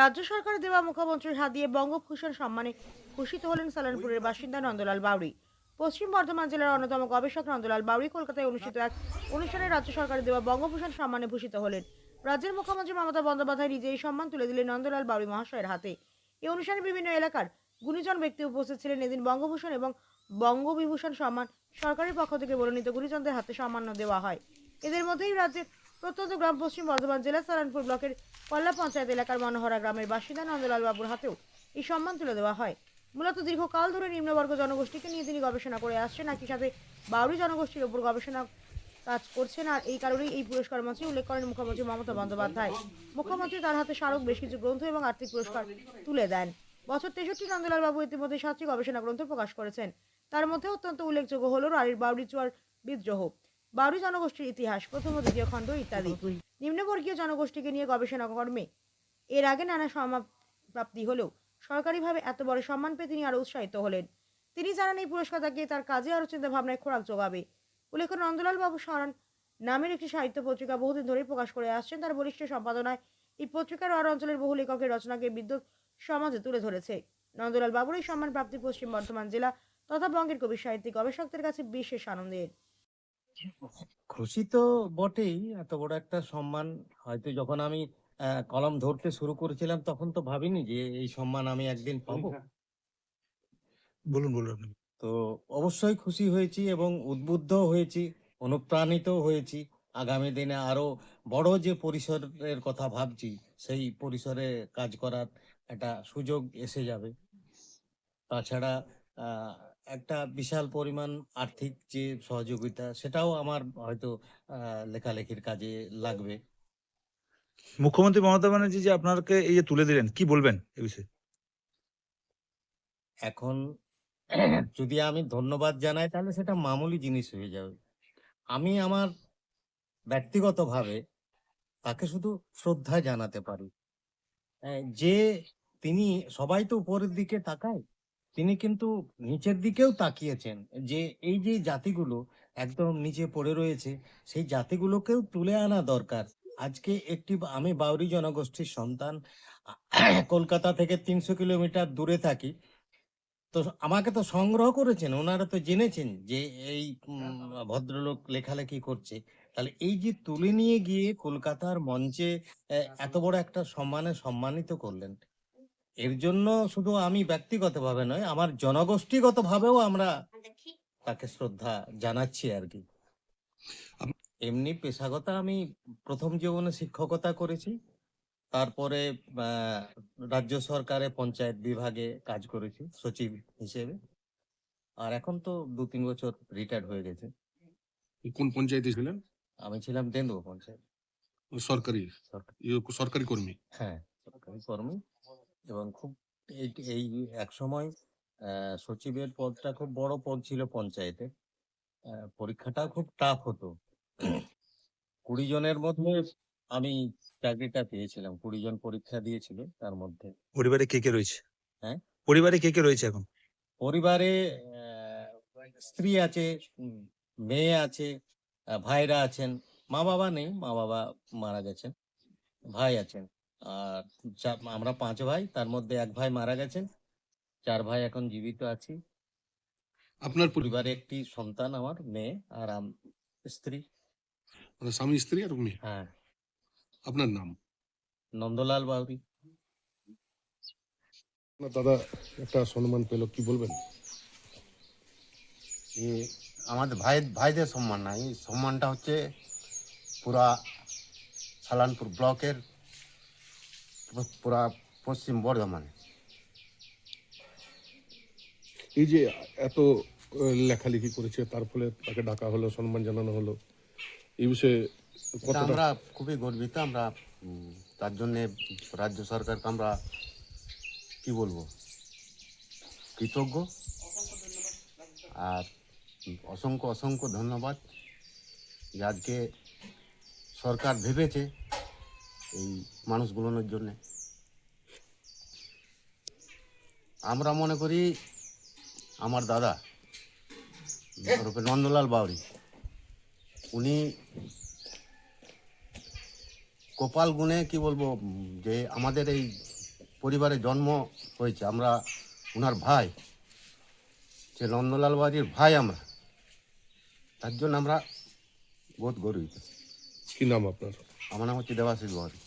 রাজ্য সরকারের দেওয়া মুখ্যমন্ত্রীর হাত দিয়ে বঙ্গভূষণ সম্মানে ভূষিত হলেন সালানপুরের বাসিন্দা নন্দলাল বাউরি পশ্চিম বর্ধমান জেলার অন্যতম গবেষক নন্দলাল বাউরি কলকাতায় অনুষ্ঠিত এক অনুষ্ঠানে রাজ্য সরকারের দেওয়া বঙ্গভূষণ সম্মানে ভূষিত হলেন। রাজ্যের মুখ্যমন্ত্রী মমতা বন্দ্যোপাধ্যায় নিজে এই সম্মান তুলে দিলেন নন্দলাল বাউরি মহাশয়ের হাতে। এই অনুষ্ঠানে বিভিন্ন এলাকার গুণীজন ব্যক্তি উপস্থিত ছিলেন। এদিন বঙ্গভূষণ এবং বঙ্গবিভূষণ সম্মান সরকারের পক্ষ থেকে মনোনীত গুণীজনদের হাতে সম্মান দেওয়া হয়। এদের মধ্যেই রাজ্যের প্রত্যন্ত গ্রাম পশ্চিম বর্ধমান জেলার সালানপুর ব্লকের কল্লা পঞ্চায়েত এলাকার মনোহরা গ্রামের বাসিন্দা নন্দলাল বাবুর হাতেও এই সম্মান তুলে দেওয়া হয়। মূলত দীর্ঘকাল ধরে নিম্নবর্গ জনগোষ্ঠীকে নিয়ে তিনি গবেষণা করে আসছেন, একই সাথে বাউরি জনগোষ্ঠীর উপর গবেষণা কাজ করছেন আর এই কারণেই এই পুরস্কার মঞ্চে উল্লেখ করেন মুখ্যমন্ত্রী মমতা বন্দ্যোপাধ্যায়। মুখ্যমন্ত্রী তার হাতে স্মারক বেশ কিছু গ্রন্থ এবং আর্থিক পুরস্কার তুলে দেন। বছর তেষট্টি নন্দলাল বাবু ইতিমধ্যে সাতটি গবেষণা গ্রন্থ প্রকাশ করেছেন। তার মধ্যে অত্যন্ত উল্লেখযোগ্য হল রানীর বাউরি চুয়ার বিদ্রোহ। বাউরি জনগোষ্ঠীর ইতিহাস প্রথম ও দ্বিতীয় খণ্ড ইত্যাদি। নিম্নবর্গীয় জনগোষ্ঠীকে নিয়ে গবেষণা কর্মে এর আগে নানা সমাপ্রাপ্তি হলেও সরকারিভাবে এত বড় সম্মান পেয়ে তিনি আরও উৎসাহিত হলেন। তিনি জানান এই পুরস্কার তাকে তার কাজে আরও চিন্তা ভাবনায় খোরাক যোগাবে। উল্লেখ্য নন্দলাল বাবু সরান নামের একটি সাহিত্য পত্রিকা বহুদিন ধরেই প্রকাশ করে আসছেন। তার বলিষ্ঠ সম্পাদনায় এই পত্রিকার আর অঞ্চলের বহু লেখকের রচনাকে বিদ্যুৎ সমাজে তুলে ধরেছে। নন্দলাল বাবুর এই সম্মান প্রাপ্তি পশ্চিম বর্ধমান জেলা তথা বঙ্গের কবি সাহিত্যিক গবেষকদের কাছে বিশেষ আনন্দের। খুশি তো বটেই এত বড় একটা সম্মান। হয়তো যখন আমি কলম ধরতে শুরু করেছিলাম তখন তো ভাবিনি যে এই সম্মান আমি একদিন পাবো। বলুন বলুন। তো অবশ্যই খুশি হয়েছি এবং উদ্বুদ্ধ হয়েছি অনুপ্রাণিত হয়েছি। আগামী দিনে আরও বড় যে পরিসরের কথা ভাবছি সেই পরিসরে কাজ করার একটা সুযোগ এসে যাবে। তাছাড়া আহ, একটা বিশাল পরিমাণ আর্থিক যে সহযোগিতা সেটাও আমার হয়তো লেখালেখির কাজে লাগবে। মুখ্যমন্ত্রী মমতা ব্যানার্জি যে আপনাকে এই যে তুলে দিলেন কি বলবেন এই বিষয়ে? এখন যদি আমি ধন্যবাদ জানাই তাহলে সেটা মামুলি জিনিস হয়ে যাবে। আমি আমার ব্যক্তিগতভাবে তাকে শুধু শ্রদ্ধা জানাতে পারি। যে তিনি সবাই তো উপরের দিকে তাকায়। তিনি কিন্তু নিচের দিকেও তাকিয়েছেন যে এই যে জাতিগুলো একদম নিচে পড়ে রয়েছে, সেই জাতিগুলোকেও তুলে আনা দরকার। আজকে একটি আমি বাউরি জনগোষ্ঠীর সন্তান, কলকাতা থেকে তিনশো কিলোমিটার দূরে থাকি, তো আমাকে তো সংগ্রহ করেছেন, ওনারা তো জেনেছেন যে এই ভদ্রলোক লেখালেখি করছে। তাহলে এই যে তুলে নিয়ে গিয়ে কলকাতার মঞ্চে এত বড় একটা সম্মানে সম্মানিত করলেন এর জন্য শুধু আমি ব্যক্তিগতভাবে নয় আমার জনগোষ্ঠীগতভাবেও আমরা তাকে শ্রদ্ধা জানাচ্ছি আর কি। এমনি পেশাগত আমি প্রথম জীবনে শিক্ষকতা করেছি তারপরে রাজ্য সরকারে পঞ্চায়েত বিভাগে কাজ করেছি সচিব হিসেবে। আর এখন তো দু তিন বছর রিটায়ার্ড হয়ে গেছে। কোন পঞ্চায়েতে ছিলেন? আমি ছিলাম দেন্দুয়া পঞ্চায়েত। সরকারি। ইয়ে সরকারি কর্মী? হ্যাঁ সরকারি কর্মী। এবং খুব এই এক সময় সচিবের পদটা খুব বড় পদ ছিল পঞ্চায়েতে। পরীক্ষাটা খুব টাফ হতো। কুড়ি জনের মধ্যে আমি চাকরিটা পেয়েছিলাম। কুড়ি জন পরীক্ষা দিয়েছিল তার মধ্যে। পরিবারে কে কে রয়েছে? হ্যাঁ? পরিবারে কে কে রয়েছে এখন? পরিবারে আহ, স্ত্রী আছে মেয়ে আছে ভাইরা আছেন। মা বাবা নেই মা বাবা মারা গেছেন ভাই আছেন। আর আমরা পাঁচ ভাই তার মধ্যে এক ভাই মারা গেছেন। চার ভাই এখন জীবিত আছি। আপনার পরিবারে একটি সন্তান আমার মেয়ে আর আম- স্ত্রী। মানে স্বামী স্ত্রী আর মেয়ে? হ্যাঁ। আপনার নাম? নন্দলাল বাউরি। আপনার দাদা একটা সম্মান পেল কি বলবেন? আমাদের ভাই ভাইদের সম্মান নাই এই সম্মানটা হচ্ছে পুরা সালানপুর ব্লকের পুরা পশ্চিম বর্ধমানে। এই যে এত লেখালেখি করেছে তার ফলে তাকে ডাকা হলো সম্মান জানানো হলো এই বিষয়ে আমরা খুবই গর্বিত আমরা তার জন্যে রাজ্য সরকারকে আমরা কি বলব? কৃতজ্ঞ। আর অসংখ্য অসংখ্য ধন্যবাদ যে আজকে সরকার ভেবেছে এই মানুষগুলোর জন্যে। আমরা মনে করি আমার দাদা ওরফে নন্দলাল বাউরি, উনি কপাল গুণে কি বলব, যে আমাদের এই পরিবারে জন্ম হয়েছে, আমরা ওনার ভাই, যে নন্দলাল বাড়ির ভাই আমরা, তার জন্য আমরা বহুত গর্বিত। কি নাম আপনার? আমার নাম হচ্ছে দেবাশিস গহরি